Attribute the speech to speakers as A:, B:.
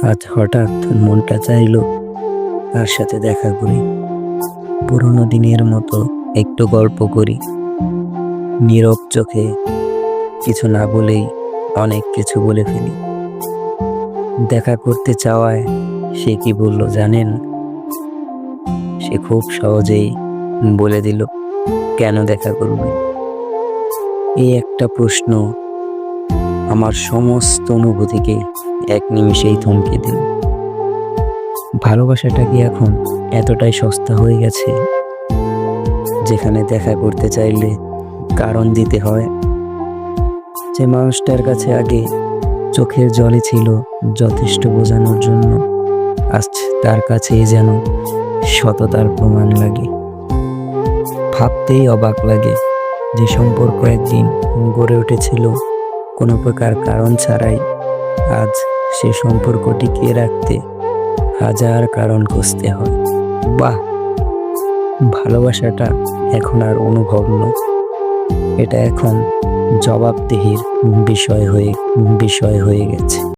A: আজ হঠাৎ মনটা চাইলো তার সাথে দেখা করি। পুরোনো দিনের মতো একটু গল্প করি। নীরব চোখে কিছু না বলেই অনেক কিছু বলে ফেলি। দেখা করতে চাওয়ায় সে কি বলল জানেন? সে খুব সহজেই বলে দিল, কেন দেখা করবে? এই একটা প্রশ্ন আমার সমস্ত অনুভূতিকে এক নিমিষেই থমকে দিল। ভালোবাসাটা কি এখন এতটাই সস্তা হয়ে গেছে? যেখানে দেখা করতে চাইলে কারণ দিতে হয়। যে মানুষটার কাছে আগে চোখের জলে ছিল যথেষ্ট বোঝানোর জন্য, আজ তার কাছেই যেন সততার প্রমাণ লাগে। ভাবতেই অবাক লাগে যে সম্পর্ক একদিন গড়ে উঠেছিল কোনো প্রকার কারণ ছাড়াই। আজ সে সম্পর্ক টিকিয়ে রাখতে হাজার কারণ খুঁজতে হয়। বাহ! ভালোবাসাটা এখন আর অনুভব নয়। এটা এখন জবাবদিহির বিষয় হয়ে বিষয় হয়ে গেছে।